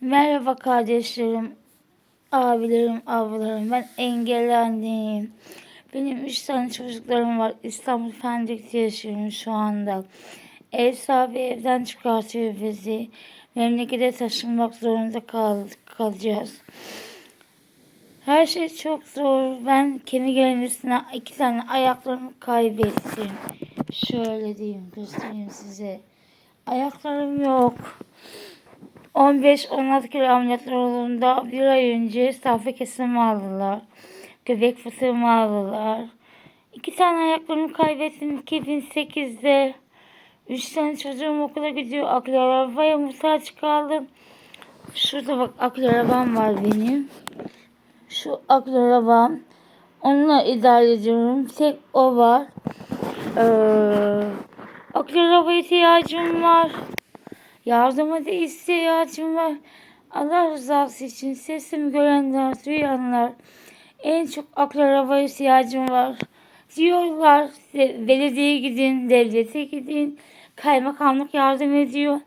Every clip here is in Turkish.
Merhaba kardeşlerim, abilerim, ablalarım. Ben engelli. Benim üç tane çocuklarım var. İstanbul Pendik'te yaşıyorum şu anda. Ev sahibi evden çıkartıyor bizi. Memlekete taşınmak zorunda kal kalacağız. Her şey çok zor. Ben kemik elimizine iki tane ayaklarımı kaybettim. Şöyle diyeyim, göstereyim size. Ayaklarım yok. 15-16 kilo ameliyatlar olduğunda bir ay önce safra kesimi aldılar. Göbek fıtığımı aldılar. İki tane ayaklarımı kaybettim 2008'de. Üç tane çocuğum okula gidiyor. Aklı arabaya muhtaç kaldım. Şurada bak aklı arabam var benim. Şu aklı arabam. Onunla idare ediyorum. Tek o var. Ee, aklı arabaya ihtiyacım var. Yardıma da ihtiyacım var. Allah rızası için sesimi görenler, duyanlar en çok akıl araba ihtiyacım var. Diyorlar belediyeye gidin, devlete gidin. Kaymakamlık yardım ediyor.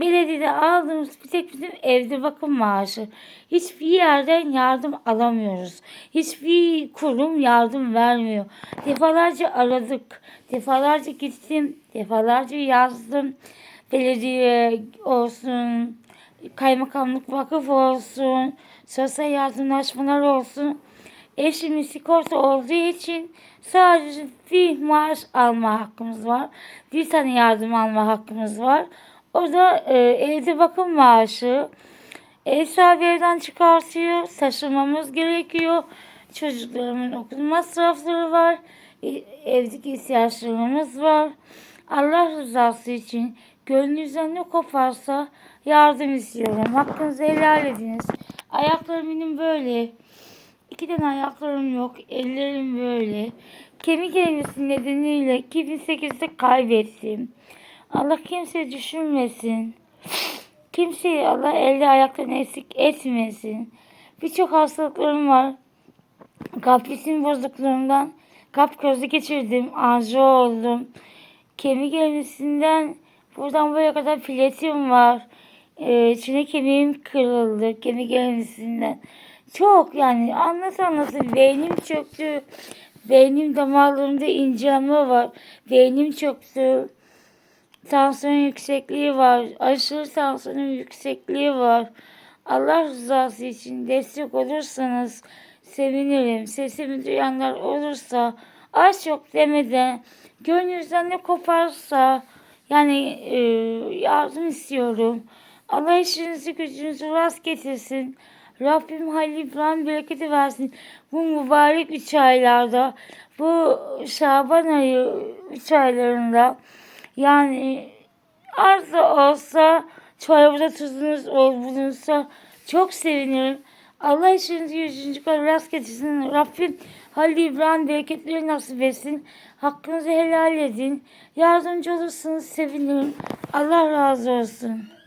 Belediyede aldığımız bir tek bizim evde bakım maaşı. Hiçbir yerden yardım alamıyoruz. Hiçbir kurum yardım vermiyor. Defalarca aradık. Defalarca gittim. Defalarca yazdım belediye olsun, kaymakamlık vakıf olsun, sosyal yardımlaşmalar olsun. Eşimin sigorta olduğu için sadece bir maaş alma hakkımız var. Bir tane yardım alma hakkımız var. O da e, evde bakım maaşı. Ev sahibi evden çıkartıyor. Taşımamız gerekiyor. Çocuklarımın okul masrafları var. E, evdeki ihtiyaçlarımız var. Allah rızası için Gönlünüzden ne koparsa yardım istiyorum. Hakkınızı helal ediniz. Ayaklarım benim böyle. İki tane ayaklarım yok. Ellerim böyle. Kemik erimesi nedeniyle 2008'de kaybettim. Allah kimse düşünmesin. Kimseyi Allah elde ayaktan eksik etmesin. Birçok hastalıklarım var. Kaprisin bozukluğundan kap krizi geçirdim. Arzu oldum. Kemik erimesinden Buradan buraya kadar filetim var. Ee, çene kemiğim kırıldı. Kemik erimesinden. Çok yani anlat anlasın. Beynim çöktü. Beynim damarlarımda incelme var. Beynim çöktü. Tansiyon yüksekliği var. Aşırı tansiyonun yüksekliği var. Allah rızası için destek olursanız sevinirim. Sesimi duyanlar olursa az çok demeden gönlünüzden ne koparsa yani e, yardım istiyorum. Allah işinizi gücünüzü rast getirsin. Rabbim Halil İbrahim bereketi versin. Bu mübarek üç aylarda, bu Şaban ayı üç aylarında yani az da olsa çorabada tuzunuz bulunsa çok sevinirim. Allah işinizi yüzüncü kadar rast getirsin. Rabbim Halil İbrahim bereketleri nasip etsin. Hakkınızı helal edin. Yardımcı olursanız sevinirim. Allah razı olsun.